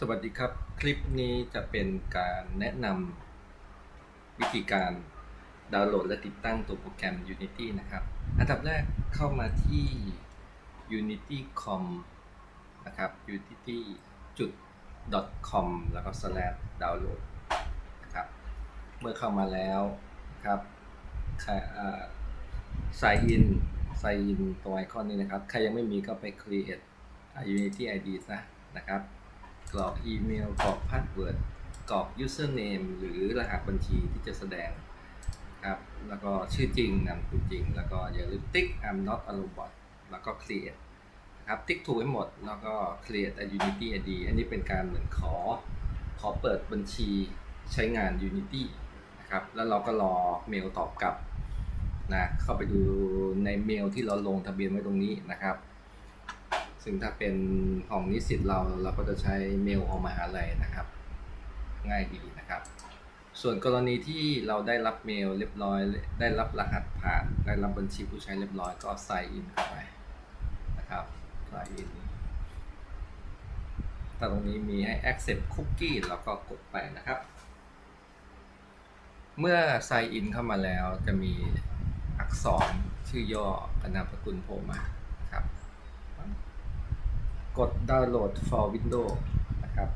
สวัสดีครับ คลิปนี้จะเป็นการแนะนำวิธีการดาวน์โหลดและติดตั้งตัวโปรแกรม Unity นะครับ อันดับแรกเข้ามาที่ unity.com นะครับ unity จุด .com แล้วก็ slash download นะครับ เมื่อเข้ามาแล้วนะครับใครอ่า sign in sign in ตัวไอคอนนี้นะครับ ใครยังไม่มีก็ไป create Unity ID ซะนะครับ กรอกอีเมลกรอกพาสเวิร์ดกรอก username หรือรหัสบัญชีที่จะแสดงครับแล้วก็ชื่อจริงนามสกุลจริง แล้วก็อย่าลืมติ๊ก I'm not a robot แล้วก็ create นะครับติ๊กถูกให้หมด แล้วก็ create a Unity ID อันนี้เป็นการเหมือนขอ ขอเปิดบัญชีใช้งาน Unity นะครับแล้วเราก็รอเมลตอบกลับนะเข้าไปดูในเมลที่เราลงทะเบียนไว้ตรงนี้นะครับ ซึ่งถ้าเป็นของนิสิตเราเราก็จะใช้เมลของมหาลัยนะครับ ง่ายดีนะครับ ส่วนกรณีที่เราได้รับเมลเรียบร้อย ได้รับรหัสผ่าน ได้รับบัญชีผู้ใช้เรียบร้อยก็ sign in เข้าไปนะครับ sign in ถ้าตรงนี้มีให้ accept cookie เราก็กดไปนะครับ เมื่อ sign in เข้ามาแล้วจะมีอักษรชื่อย่อกับนามสกุลโผล่มา กดดาวน์โหลด for Windows นะครับ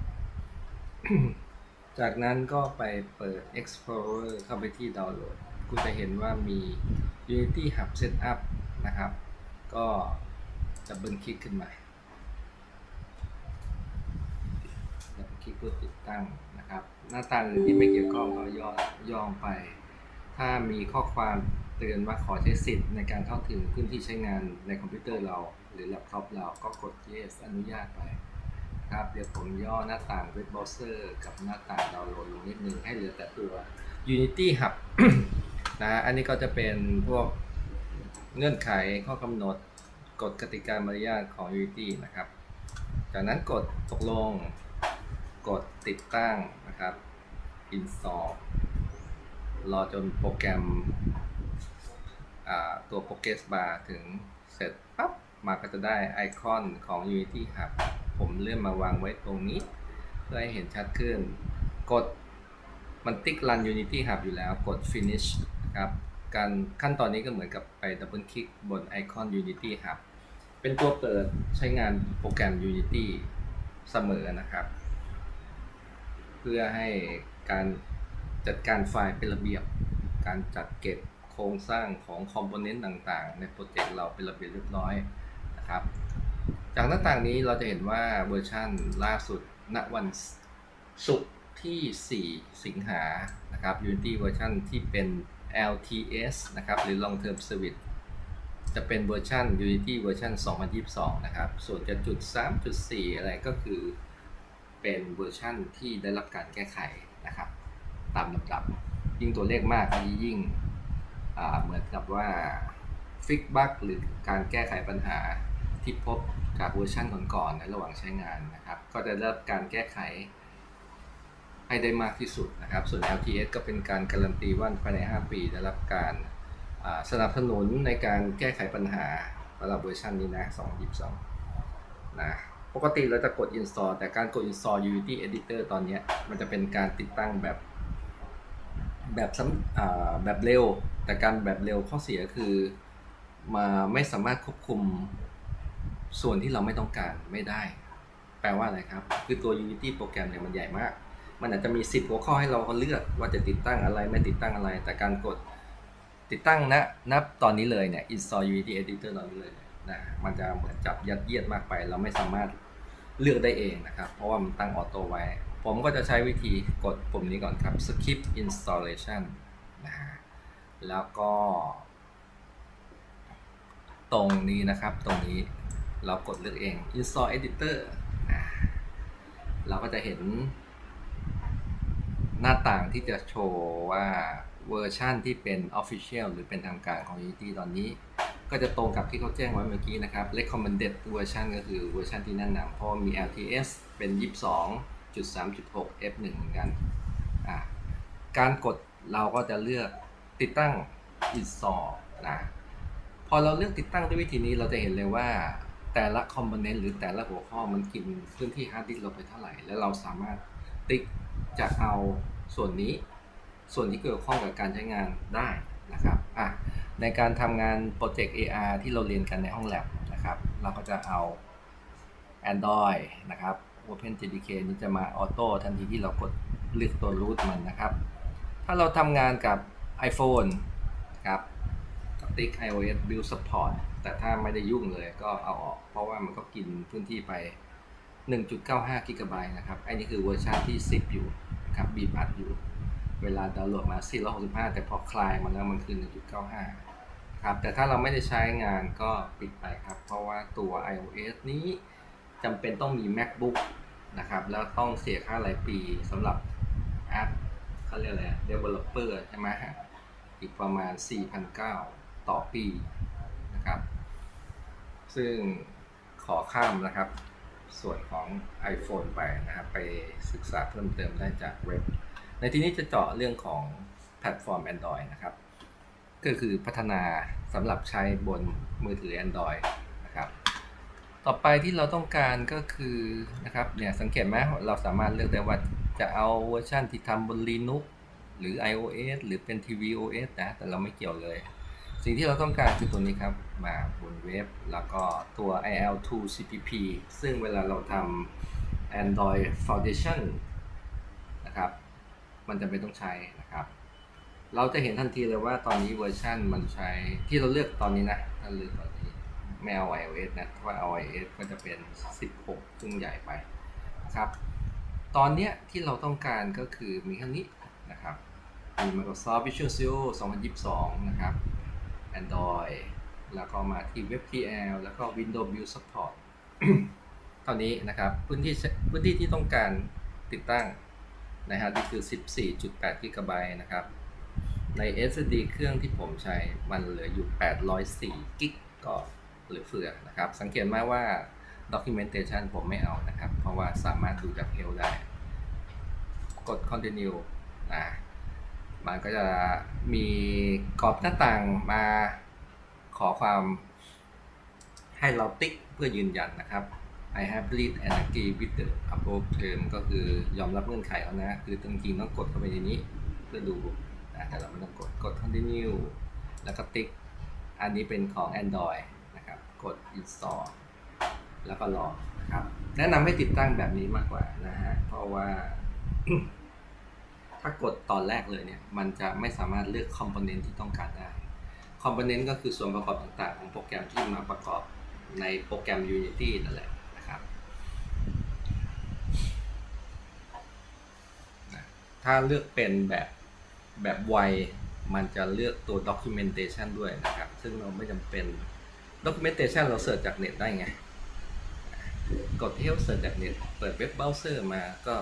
จากนั้นก็ไปเปิด Explorer เข้าไปที่ดาวน์โหลด คุณจะเห็นว่ามี Unity Hub Setup นะครับ ก็จะเบิลคลิกขึ้นมาคลิกเพื่อติดตั้งนะครับ หน้าต่างอื่นที่ไม่เกี่ยวข้องก็ย่อย่องไป ถ้ามีข้อความเตือนว่าขอใช้สิทธิ์ในการเข้าถึงพื้นที่ใช้งานในคอมพิวเตอร์เรา หรือแล็ปท็อปเราก็กด yes อนุญาตไปครับ เดี๋ยวผมย่อหน้าต่างเว็บเบราว์เซอร์กับหน้าต่างดาวน์โหลดลงนิดนึงให้เหลือแต่ตัว Unity Hub นะอันนี้ก็จะเป็นพวกเงื่อนไขข้อกำหนดกฎกติกามารยาทของ Unity นะครับ จากนั้นกดตกลงกดติดตั้งนะครับ install รอจนโปรแกรมตัว Progress Bar ถึงเสร็จปั๊บ มาก็จะได้ไอคอนของ Unity Hub ผมเลื่อนมาวางไว้ตรงนี้ เพื่อให้เห็นชัดขึ้น กดมันติ๊ก Run Unity Hub อยู่แล้วกด Finish นะครับการขั้นตอนนี้ก็เหมือนกับไปดับเบิลคลิกบนไอคอน Unity Hub เป็นตัวเปิดใช้งานโปรแกรม Unity เสมอนะครับ เพื่อให้การจัดการไฟล์เป็นระเบียบ การจัดเก็บโครงสร้างของคอมโพเนนต์ต่างๆ ในโปรเจกต์เราเป็นระเบียบเรียบร้อย นะครับ จากหน้าต่างนี้เราจะเห็นว่าเวอร์ชั่นล่าสุดณวันศุกร์ที่ 4 สิงหานะครับ Unity เวอร์ชันที่เป็น LTS นะครับ หรือ Long Term Service จะเป็นเวอร์ชัน Unity เวอร์ชัน2022 นะครับ ส่วนจะจุด 3.4 อะไรก็คือเป็นเวอร์ชันที่ได้รับการแก้ไขนะครับ ตามลำดับ ยิ่งตัวเลขมากยิ่งเหมือนกับว่าฟิกบั๊กหรือการแก้ไขปัญหา ที่พบจากเวอร์ชันก่อนๆในระหว่างใช้งานนะครับ ก็จะได้รับการแก้ไขให้ได้มากที่สุดนะครับ ส่วน LTS ก็เป็นการการันตีว่าภายใน 5 ปีได้รับการสนับสนุนในการแก้ไขปัญหาสำหรับเวอร์ชันนี้นะ 2.22 นะ ปกติเราจะกด install แต่การกด install Unity Editor ตอนนี้มันจะเป็นการติดตั้งแบบแบบซ้ำแบบเร็ว แต่การแบบเร็วข้อเสียคือมาไม่สามารถควบคุม ส่วนที่เราไม่ต้องการไม่ได้ แปลว่าอะไรครับ คือตัว Unity โปรแกรมเนี่ยมันใหญ่มาก มันอาจจะมี 10 หัวข้อให้เราเลือกว่าจะติดตั้งอะไรไม่ติดตั้งอะไร แต่การกดติดตั้งนะนับตอนนี้เลยเนี่ย install Unity Editor ตอนนี้เลยนะมันจะเหมือนจับยัดเยียดมากไป เราไม่สามารถเลือกได้เองนะครับ เพราะว่ามันตั้งออโต้ไว้ ผมก็จะใช้วิธีกดปุ่มนี้ก่อนครับ skip installation นะแล้วก็ ตรงนี้นะครับตรงนี้ เรากดเลือกเอง install editor อ่าเราก็จะเห็น หน้าต่างที่จะโชว์ว่าเวอร์ชั่นที่เป็น Official หรือเป็นทางการของ Unity ตอนนี้ ก็จะตรงกับที่เขาแจ้งไว้เมื่อกี้นะครับ recommended เวอร์ชันก็คือเวอร์ชันที่แนะนำเพราะมี LTS เป็น 22.3.6 F1 เหมือนกัน การกดเราก็จะเลือกติดตั้ง install นะพอเราเลือกติดตั้งด้วยวิธีนี้เราจะเห็นเลยว่า แต่ละคอมโพเนนต์หรือแต่ละหัวข้อมันกินพื้นที่ฮาร์ดดิสก์เราไปเท่าไหร่ แล้วเราสามารถติ๊กจะเอาส่วนนี้ ส่วนที่เกี่ยวข้องกับการใช้งานได้นะครับอะในการทำงานโปรเจกต์ AR ที่เราเรียนกันในห้องแลบนะครับ เราก็จะเอา Android นะครับ OpenJDK นี้จะมาออโต้ทันทีที่เรากดเลือกตัว root มันนะครับ ถ้าเราทำงานกับ iPhone นะครับติ๊ก iOS Build Support แต่ถ้าไม่ได้ยุ่งเลยก็เอาออก เพราะว่ามันก็กินพื้นที่ไป 1.95 กิกะไบต์นะครับอันนี้คือเวอร์ชันที่ 10 อยู่นะครับบีบอัดอยู่ เวลาดาวน์โหลดมา 465 แต่พอคลายมาแล้วมันคือ 1.95 ครับ แต่ถ้าเราไม่ได้ใช้งานก็ปิดไปครับ เพราะว่าตัว iOS นี้จำเป็นต้องมี MacBook นะครับแล้วต้องเสียค่ารายปีสำหรับแอปเขาเรียกอะไร developer ใช่ไหมฮะอีกประมาณ 4,900 ต่อปี นะครับ ซึ่งขอข้ามนะครับ ส่วนของ iPhone ไปนะครับ ไปศึกษาเพิ่มเติมได้จากเว็บ ในที่นี้จะเจาะเรื่องของแพลตฟอร์ม Android นะครับ ก็คือพัฒนาสำหรับใช้บนมือถือ Android นะครับ ต่อไปที่เราต้องการก็คือนะครับเนี่ยสังเกตไหมเราสามารถเลือกได้ว่าจะเอาเวอร์ชันที่ทำบน Linux หรือ iOS หรือเป็น tvOS นะ แต่เราไม่เกี่ยวเลย สิ่งที่เราต้องการคือตัวนี้ครับ มาบนเว็บ แล้วก็ตัว IL2 CPP ซึ่งเวลาเราทำ Android Foundation นะครับ มันจะเป็นต้องใช้นะครับ เราจะเห็นทันทีเลยว่าตอนนี้เวอร์ชันมันใช้ที่เราเลือกตอนนี้นะถ้าเลือกตอนนี้ไม่เอา iOS นะถ้าเอา iOS ก็จะเป็น 16 ซึ่งใหญ่ไปนะครับ ตอนนี้ที่เราต้องการก็คือมีแค่นี้นะครับมี Microsoft Visual Studio 2022 นะครับ Android แล้วก็มาที่ WebGL แล้วก็ Windows Build Support เท่านี้นะครับพื้นที่พื้นที่ที่ต้องการติดตั้งนะฮะนี่คือ 14.8 g b นะครับ ใน SSD เครื่องที่ผมใช้มันเหลืออยู่ 804 กิกก็เหลือเฟือนะครับ สังเกตไหมว่า documentation ผมไม่เอานะครับ เพราะว่าสามารถดูจาก Help ได้ กด continue นะ มันก็จะมีกรอบหน้าต่างมาขอความให้เราติ๊กเพื่อยืนยันนะครับ I have read and agree with the above term ก็คือยอมรับเงื่อนไขแล้วนะ คือจริงๆต้องกดเข้าไปในนี้เพื่อดูนะแต่เราไม่ต้องกดกด continue แล้วก็ติ๊ก อันนี้เป็นของ Android นะครับ กด install แล้วก็รอนะครับ แนะนำให้ติดตั้งแบบนี้มากกว่านะฮะ เพราะว่า ถ้ากดตอนแรกเลยเนี่ย มันจะไม่สามารถเลือกคอมโพเนนต์ที่ต้องการได้ คอมโพเนนต์ก็คือส่วนประกอบต่างๆ ของโปรแกรมที่มาประกอบในโปรแกรม Unity นั่นแหละนะครับถ้าเลือกเป็นแบบแบบไวมันจะเลือกตัว documentation ด้วยนะครับ ซึ่งเราไม่จำเป็น documentation เราเสิร์ชจากเน็ตได้ไง กด help เสิร์ชจากเน็ต เปิดเว็บเบราว์เซอร์มาก็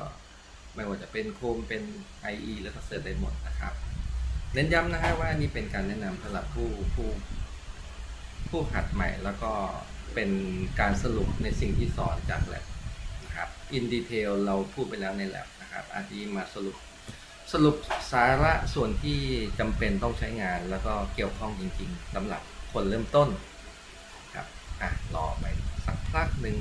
ไม่ว่าจะเป็น Chrome เป็น IE แล้วก็เสิร์ชได้หมดนะครับ เน้นย้ำนะฮะว่านี่เป็นการแนะนำสำหรับผู้ผู้ผู้หัดใหม่แล้วก็เป็นการสรุปในสิ่งที่สอนจากแลบนะครับ in detail เราพูดไปแล้วในแลบนะครับอันนี้มาสรุปสรุปสาระส่วนที่จำเป็นต้องใช้งานแล้วก็เกี่ยวข้องจริงๆสำหรับคนเริ่มต้นครับอะรอไปสักพักหนึ่ง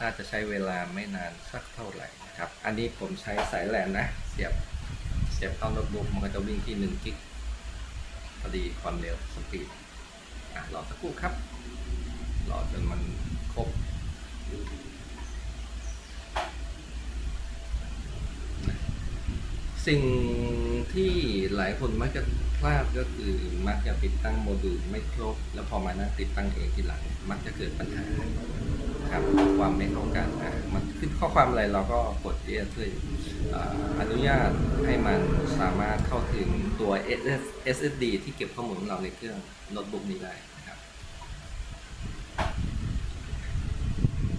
น่าจะใช้เวลาไม่นานสักเท่าไหร่ ครับ อันนี้ผมใช้สายแลนนะ เสียบ เสียบเข้าโน้ตบุ๊กมันก็จะวิ่งที่1กิกพอดีความเร็วสปีดอะรอสักครู่ครับ รอจนมันครบสิ่งที่หลายคนมักจะพลาดก็คือมักจะติดตั้งโมดูลไม่ครบ แล้วพอมานั่งติดตั้งเองทีหลัง มักจะเกิดปัญหา ครับความไม่เข้ากันอะมันขึ้นข้อความอะไรเราก็กดเรียกเพื่ออนุญาตให้มันสามารถเข้าถึงตัว SSD ที่เก็บข้อมูลของเราในเครื่องโน้ตบุ๊กนี้ได้นะครับ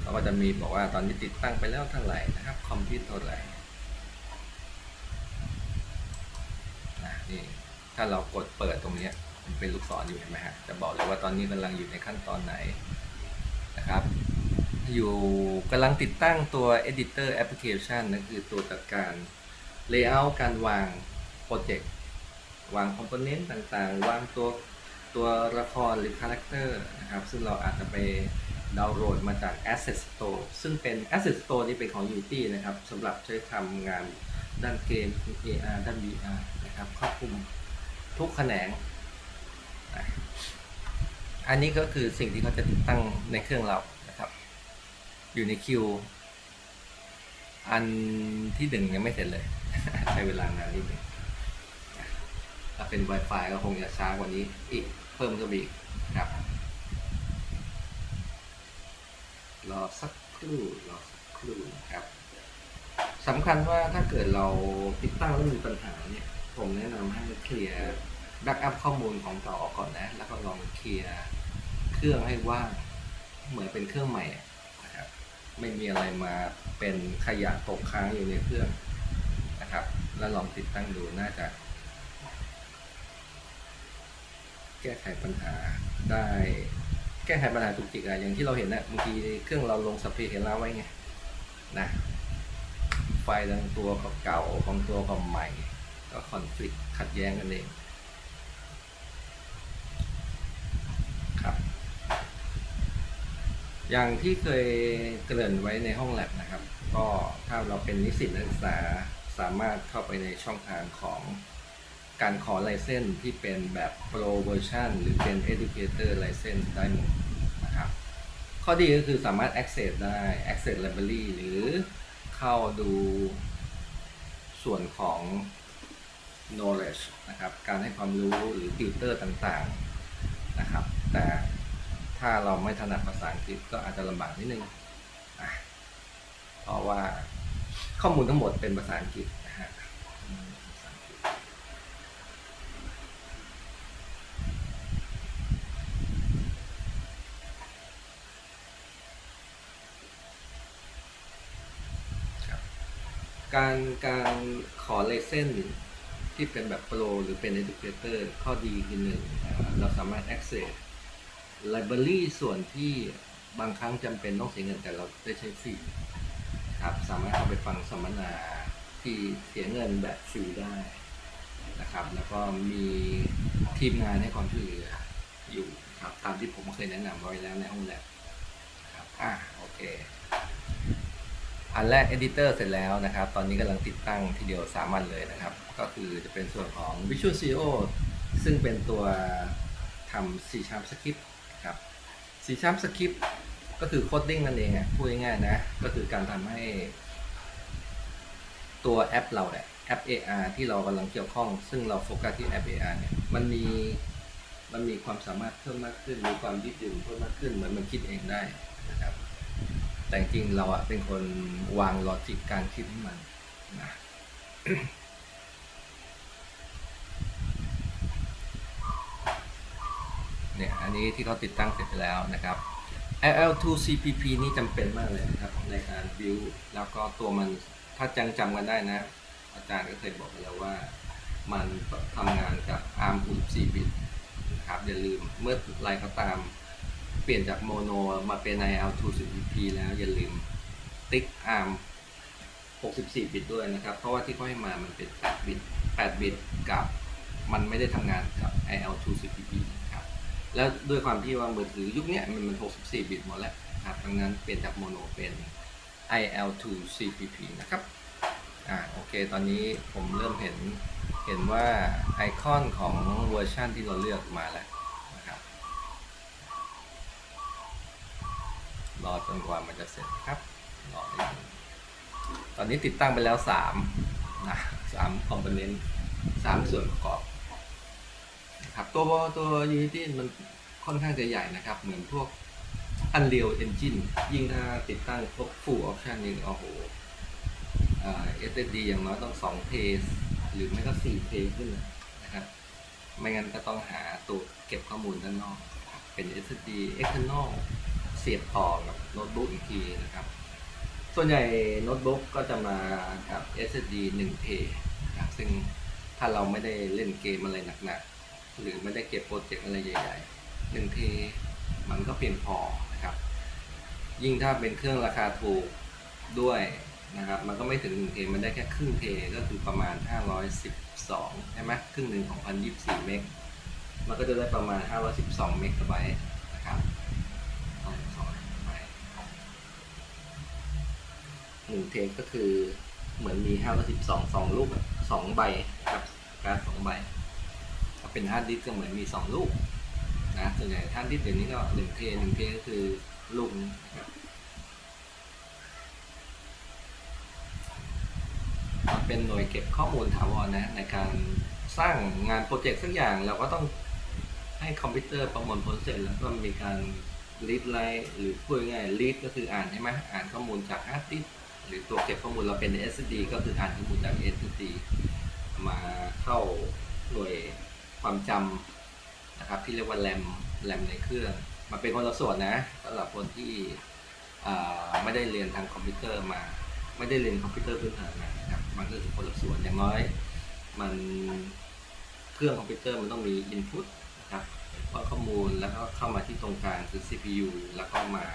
เขาก็จะมีบอกว่าตอนนี้ติดตั้งไปแล้วเท่าไหร่นะครับคอมพิวเตอร์เท่าไหร่นะนี่ถ้าเรากดเปิดตรงนี้มันเป็นลูกศรอยู่เห็นไหมฮะจะบอกเลยว่าตอนนี้กำลังอยู่ในขั้นตอนไหนนะครับ อยู่กำลังติดตั้งตัว editor application นั่นคือตัวจัดการ layout การวางโปรเจกต์วางคอมโพเนนต์ต่างๆ วางตัวตัวละครหรือคาแรคเตอร์นะครับ ซึ่งเราอาจจะไปดาวน์โหลดมาจาก Asset Store ซึ่งเป็น Asset Store นี่เป็นของ Unity นะครับสำหรับใช้ทำงานด้านเกม AR ด้าน VR นะครับครอบคลุมทุกแขนง อันนี้ก็คือสิ่งที่เขาจะติดตั้งในเครื่องเรา อยู่ในคิว อันที่หนึ่งยังไม่เสร็จเลย ใช้เวลานานนิดนึงถ้าเป็น Wi-Fi ก็คงจะช้ากว่านี้อีกเพิ่มก็มีอีกครับ รอสักครู่รอสักครู่นะครับสำคัญว่าถ้าเกิดเราติดตั้งแล้วมีปัญหาเนี่ย ผมแนะนำให้เคลียร์แบ็กอัพข้อมูลของเก่าออกก่อนนะ แล้วก็ลองเคลียร์เครื่องให้ว่างเหมือนเป็นเครื่องใหม่ ไม่มีอะไรมาเป็นขยะตกค้างอยู่ในเครื่องนะครับ แล้วลองติดตั้งดูน่าจะ แก้ไขปัญหาได้ แก้ไขปัญหาจุกจิกอะอย่างที่เราเห็นนะบางทีเครื่องเราลงสเปรย์เห็นแล้วไว้ไงนะไฟบางตัวก็เก่าบางตัวก็ใหม่ ก็คอนฟ lict ขัดแย้งกันเองครับ อย่างที่เคยเกริ่นไว้ในห้องแลบนะครับ ก็ถ้าเราเป็นนิสิตนักศึกษาสามารถเข้าไปในช่องทางของการขอไลเซนส์ที่เป็นแบบ Pro Version หรือเป็น Educator License ได้หมดนะครับ ข้อดีก็คือสามารถ access ได้ access library หรือเข้าดูส่วนของ knowledge นะครับ การให้ความรู้หรือติวเตอร์ต่างๆนะครับ แต่ ถ้าเราไม่ถนัดภาษาอังกฤษก็อาจจะลำบากนิดนึงเพราะว่าข้อมูลทั้งหมดเป็นภาษาอังกฤษนะฮะการการขอเลเส้นที่เป็นแบบโปรหรือเป็น Educator ข้อดีคือหนึ่งเราสามารถ access library ส่วนที่บางครั้งจำเป็นต้องเสียเงินแต่เราได้ใช้ฟรีครับสามารถเอาไปฟังสัมมนาที่เสียเงินแบบฟรีได้นะครับ แล้วก็มีทีมงานให้ความช่วยเหลืออยู่ครับตามที่ผมเคยแนะนำไว้แล้วในห้องแลบครับอะโอเค อันแรก Editor เสร็จแล้วนะครับ ตอนนี้กำลังติดตั้งทีเดียวสามันเลยนะครับ ก็คือจะเป็นส่วนของ Visual CEO ซึ่งเป็นตัวทำ C Sharp Script นะครับ C Sharp Script ก็คือ Coding นั่นเองอะพูดง่ายๆนะ ก็คือการทำให้ตัวแอปเราเนี่ยแอป AR ที่เรากำลังเกี่ยวข้อง ซึ่งเราโฟกัสที่แอป AR เนี่ยมันมีมันมีความสามารถเพิ่มมากขึ้น มีความยืดหยุ่นเพิ่มมากขึ้นเหมือนมันคิดเองได้นะครับ แต่จริงๆเราอะเป็นคนวางลอจิกการคิดให้มันนะ เนี่ยอันนี้ที่เขาติดตั้งเสร็จไปแล้วนะครับ LL2 CPP นี่จำเป็นมากเลยนะครับในการ build แล้วก็ตัวมันถ้าจังจำกันได้นะ อาจารย์ก็เคยบอกไปแล้วว่า มันทำงานกับ ARM 64บิตนะครับอย่าลืมเมื่อไรก็ตาม เปลี่ยนจากโมโนมาเป็น IL2 CPP แล้วอย่าลืมติ๊ก ARM 64 บิตด้วยนะครับ เพราะว่าที่เขาให้มามันเป็น 8 บิต 8 บิตกับ มันไม่ได้ทำงานกับ IL2 CPP แล้วด้วยความที่ว่ามือถือยุคนี้มันมัน 64 บิตหมดแล้วนะครับดังนั้นเปลี่ยนจากโมโนเป็น IL2 CPP นะครับ อ่า โอเค ตอนนี้ผมเริ่มเห็น เห็นว่าไอคอนของเวอร์ชันที่เราเลือกมาแล้วนะครับ รอจนกว่ามันจะเสร็จครับ รอตอนนี้ติดตั้งไปแล้วสามนะสามคอมโพเนนต์สามส่วนประกอบ ครับตัวตัว Unity มันค่อนข้างจะใหญ่นะครับ เหมือนพวก Unreal Engine ยิ่งถ้าติดตั้งครบ full option นี่โอ้โหอ่า SSD อย่างน้อยต้อง2เทหรือไม่ก็4เทขึ้นนะครับ ไม่งั้นก็ต้องหาตัวเก็บข้อมูลด้านนอก เป็น SSD external เสียบต่อกับโน้ตบุ๊กอีกทีนะครับ ส่วนใหญ่โน้ตบุ๊กก็จะมากับ SSD 1เทนะครับซึ่งถ้าเราไม่ได้เล่นเกมอะไรหนักๆ หรือไม่ได้เก็บโปรเจกต์อะไรใหญ่ๆหนึ่งเทมันก็เพียงพอนะครับ ยิ่งถ้าเป็นเครื่องราคาถูกด้วยนะครับ มันก็ไม่ถึง1เทมันได้แค่ครึ่งเทก็คือประมาณ 512ใช่ไหมครึ่งหนึ่งของ1024เมกมันก็จะได้ประมาณ 512เมกะไบต์นะครับหนึ่งเทก็คือเหมือนมี512 2ลูก2ใบครับการ์ด2ใบ ถ้าเป็นฮาร์ดดิสก์ก็เหมือนมีสองลูกนะส่วนใหญ่ฮาร์ดดิสก์เดี๋ยวนี้ก็หนึ่งเทหนึ่งเทก็คือลูกนึงนะครับเป็นหน่วยเก็บข้อมูลถาวรนะในการสร้างงานโปรเจกต์สักอย่างเราก็ต้องให้คอมพิวเตอร์ประมวลผลเสร็จแล้วก็มีการรีดไลท์หรือพูดง่ายรีดก็คืออ่านใช่ไหมอ่านข้อมูลจากฮาร์ดดิสก์หรือตัวเก็บข้อมูลเราเป็น SSD ก็คืออ่านข้อมูลจาก SSD มาเข้าหน่วย ความจำนะครับที่เรียกว่าแรมแรมในเครื่อง มันเป็นคนละส่วนนะสำหรับคนที่ไม่ได้เรียนทางคอมพิวเตอร์มา ไม่ได้เรียนคอมพิวเตอร์พื้นฐานมานะครับมันก็คือคนละส่วนอย่างน้อยมันเครื่องคอมพิวเตอร์มันต้องมี input นะครับว่าข้อมูลแล้วก็เข้ามาที่ตรงกลางคือ CPU แล้วก็มา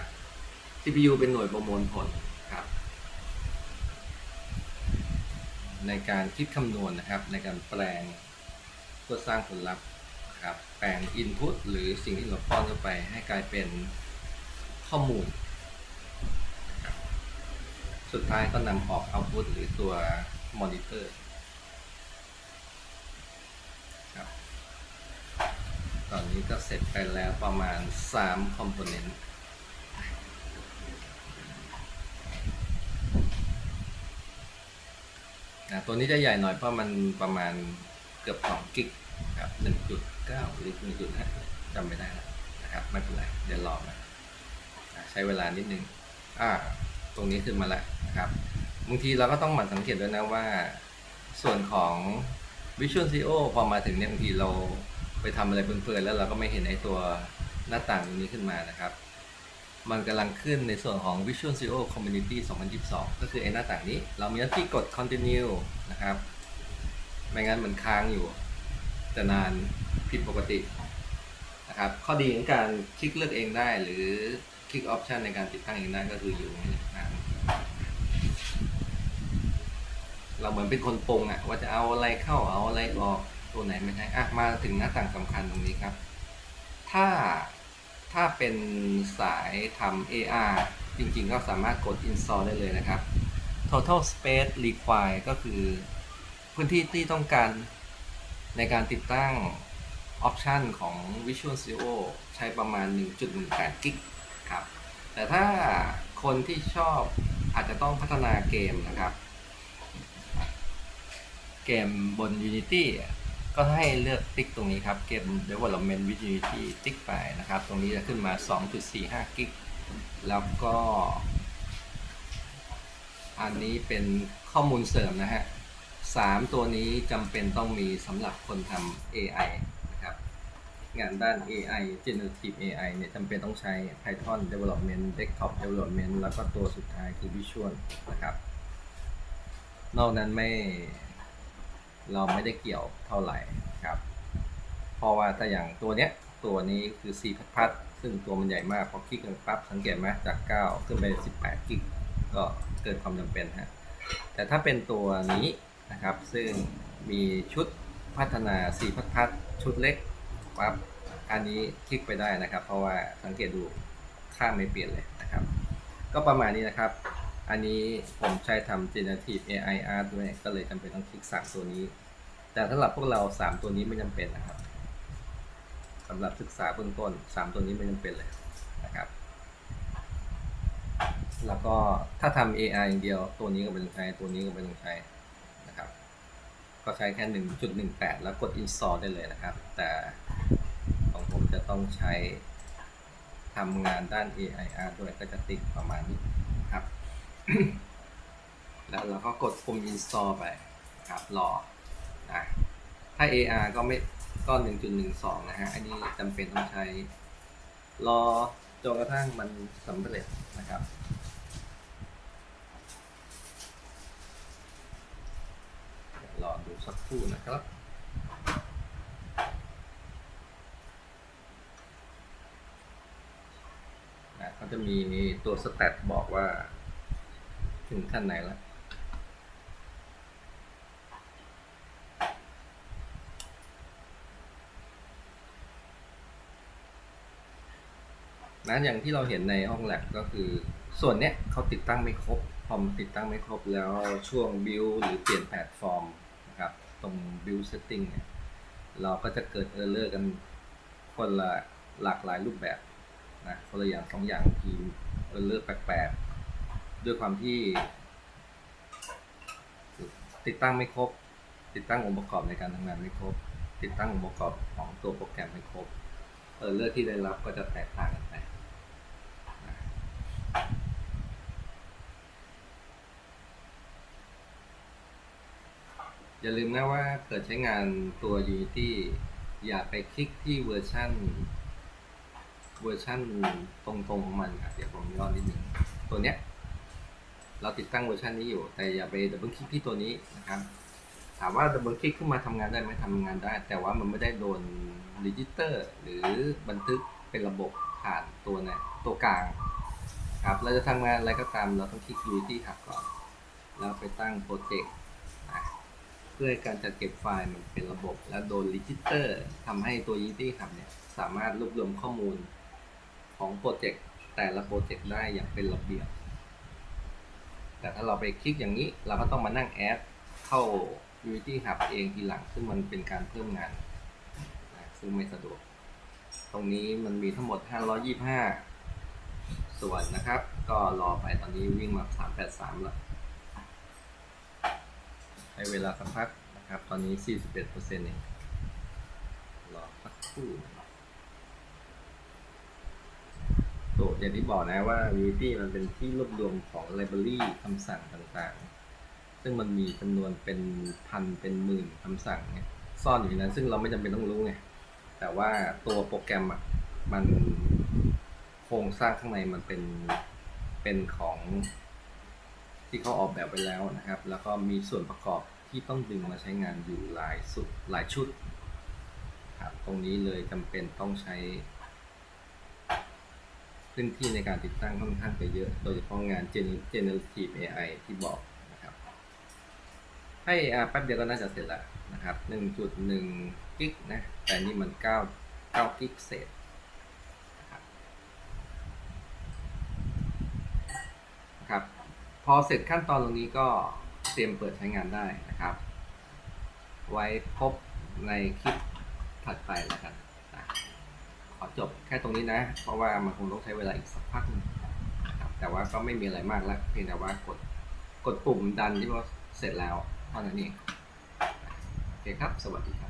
CPU เป็นหน่วยประมวลผลครับ ในการคิดคำนวณนะครับในการแปลง พื่อสร้างผลลัพธ์นะครับแปลง input หรือสิ่งที่เราป้อนเข้าไปให้กลายเป็นข้อมูล สุดท้ายก็นำออก output หรือตัวมอนิเตอร์ครับตอนนี้ก็เสร็จไปแล้วประมาณ3 component นะตัวนี้จะใหญ่หน่อยเพราะมันประมาณเกือบ 2 กิก ครับ1.9 หรือ 1.5จำไม่ได้แล้วนะครับไม่เป็นไรเดี๋ยวรอมาอะใช้เวลานิดนึงอ่าตรงนี้ขึ้นมาแล้วนะครับบางทีเราก็ต้องหมั่นสังเกตด้วยนะว่า ส่วนของ Visual CEO พอมาถึงเนี่ยบางทีเราไปทำอะไรเพลินๆแล้วเราก็ไม่เห็นไอ้ตัวหน้าต่างตรงนี้ขึ้นมานะครับมันกำลังขึ้นในส่วนของ Visual CEO Community 2022 ก็คือไอ้หน้าต่างนี้ เรามีหน้าที่กด continue นะครับ ไม่งั้นมันค้างอยู่ จะนานผิดปกตินะครับข้อดีของการคลิกเลือกเองได้ หรือคลิกออปชันในการติดตั้งเองได้ก็คืออยู่ตรงนี้นเราเหมือนเป็นคนปรุงอะว่าจะเอาอะไรเข้าเอาอะไรออกตัวไหนไม่ใช่อะมาถึงหน้าต่างสำคัญตรงนี้ครับ ถ้าถ้าเป็นสายทำ AR จริงๆ ก็สามารถกด install ได้เลยนะครับ total space require ก็คือ พื้นที่ที่ต้องการ ในการติดตั้งออปชันของ Visual Studio ใช้ประมาณ 1.18 กิกครับ แต่ถ้าคนที่ชอบอาจจะต้องพัฒนาเกมนะครับ เกมบน Unity ก็ให้เลือกติ๊กตรงนี้ครับ เกม Development with Unity ติ๊กไปนะครับ ตรงนี้จะขึ้นมา 2.45 กิก แล้วก็ อันนี้เป็นข้อมูลเสริมนะฮะ สามตัวนี้จำเป็นต้องมีสำหรับคนทำ AI นะครับ งานด้าน AI Generative AI เนี่ยจำเป็นต้องใช้ Python Development Desktop Development แล้วก็ตัวสุดท้ายคือ Visual นะครับ นอกนั้นไม่เราไม่ได้เกี่ยวเท่าไหร่ครับ เพราะว่าถ้าอย่างตัวเนี้ยตัวนี้คือ C พัดพัดซึ่งตัวมันใหญ่มาก พอคลิกกันปั๊บสังเกตไหมจาก 9 ขึ้นไป 18 กิกก็เกิดความจำเป็นฮะแต่ถ้าเป็นตัวนี้ นะครับ ซึ่งมีชุดพัฒนา C พัดพัดชุดเล็กปั๊บอันนี้คลิกไปได้นะครับ เพราะว่าสังเกตดูค่าไม่เปลี่ยนเลยนะครับ ก็ประมาณนี้นะครับ อันนี้ผมใช้ทำ generative AI art ด้วยก็เลยจำเป็นต้องคลิก3ตัวนี้ แต่สำหรับพวกเรา 3 ตัวนี้ไม่จำเป็นนะครับสำหรับศึกษาเบื้องต้น 3 ตัวนี้ไม่จำเป็นเลยนะครับ แล้วก็ถ้าทำ AI อย่างเดียว ตัวนี้ก็ไม่ต้องใช้ ตัวนี้ก็ไม่ต้องใช้ ก็ใช้แค่ 1.18 แล้วกด install ได้เลยนะครับ แต่ของผมจะต้องใช้ทำงานด้าน AIR ด้วยก็จะติดประมาณนี้ครับ แล้วเราก็กดปุ่ม install ไปครับรอนะถ้า AR ก็ไม่ก็1.12 นะฮะ อันนี้จำเป็นต้องใช้ รอจนกระทั่งมันสำเร็จนะครับ รอดู สักครู่นะครับ นะเขาจะมีตัวสแตทบอกว่า ถึงขั้นไหนแล้วนะอย่างที่เราเห็นในห้องแลบก็คือส่วนเนี้ยเขาติดตั้งไม่ครบ พอมติดตั้งไม่ครบแล้วช่วง build หรือเปลี่ยนแพลตฟอร์ม ครับตรง build setting เนี่ยเราก็จะเกิด error กันคนละหลากหลายรูปแบบนะคนละอย่างสองอย่างทีม error แปลกๆ ด้วยความที่ ติดตั้งไม่ครบ ติดตั้งองค์ประกอบในการทำงานไม่ครบ ติดตั้งองค์ประกอบของตัวโปรแกรมไม่ครบเออเลอร์ที่ได้รับก็จะแตกต่างกันไป อย่าลืมนะว่าเกิดใช้งานตัว Unity อย่าไปคลิกที่เวอร์ชันเวอร์ชันตรงๆของมันครับเดี๋ยวผมย้อนนิดนึงตัวเนี้ยเราติดตั้งเวอร์ชันนี้อยู่ แต่อย่าไปดับเบิลคลิกที่ตัวนี้นะครับถามว่าดับเบิลคลิกขึ้นมาทำงานได้ไหมทำงานได้ แต่ว่ามันไม่ได้โดนดิจิเตอร์หรือบันทึกเป็นระบบผ่านตัวเนี่ยตัวกลางครับเราจะทำงานอะไรก็ตามเราต้องคลิก Unity Hub ก่อน แล้วไปตั้งโปรเจกต์ พื่อการจัดเก็บไฟล์มันเป็นระบบ และโดนดิจิเตอร์ทำให้ตัว Unity Hub เนี่ยสามารถรวบรวมข้อมูลของโปรเจกต์แต่ละโปรเจกต์ได้อย่างเป็นระเบียบ แต่ถ้าเราไปคลิกอย่างนี้ เราก็ต้องมานั่งแอดเข้า Unity Hub เองทีหลัง ซึ่งมันเป็นการเพิ่มงานนะซึ่งไม่สะดวก ตรงนี้มันมีทั้งหมด 525 ส่วนนะครับ ก็รอไปตอนนี้วิ่งมา 383 แล้ว ใช้เวลาสักพักนะครับ ตอนนี้ 41%เองรอสักครู่นะครับตัวอย่างที่บอกนะว่า Unity มันเป็นที่รวบรวมของ library คำสั่งต่างๆ ซึ่งมันมีจำนวนเป็นพันเป็นหมื่นคำสั่งเนี่ยซ่อนอยู่ในนั้น ซึ่งเราไม่จำเป็นต้องรู้ไงแต่ว่าตัวโปรแกรมอะมันโครงสร้างข้างในมันเป็นเป็นของ ที่เขาออกแบบไปแล้วนะครับ แล้วก็มีส่วนประกอบที่ต้องดึงมาใช้งานอยู่หลายสุดหลายชุดครับตรงนี้เลยจำเป็นต้องใช้ พื้นที่ในการติดตั้งค่อนข้างจะเยอะ โดยเฉพาะงาน generative AI ที่บอกนะครับ ให้อาแป๊บเดียวก็น่าจะเสร็จแล้วนะครับ1.1กิกนะ แต่นี่มัน9 9กิกเศษนะครับนะครับ พอเสร็จขั้นตอนตรงนี้ก็เตรียมเปิดใช้งานได้นะครับ ไว้พบในคลิปถัดไปแล้วกันนะขอจบแค่ตรงนี้นะ เพราะว่ามันคงต้องใช้เวลาอีกสักพักหนึงแต่ว่าก็ไม่มีอะไรมากแล้วเพียงแต่ว่ากดกดปุ่มดันที่ว่าเสร็จแล้วเท่านั้นเองโอเคครับ สวัสดีครับ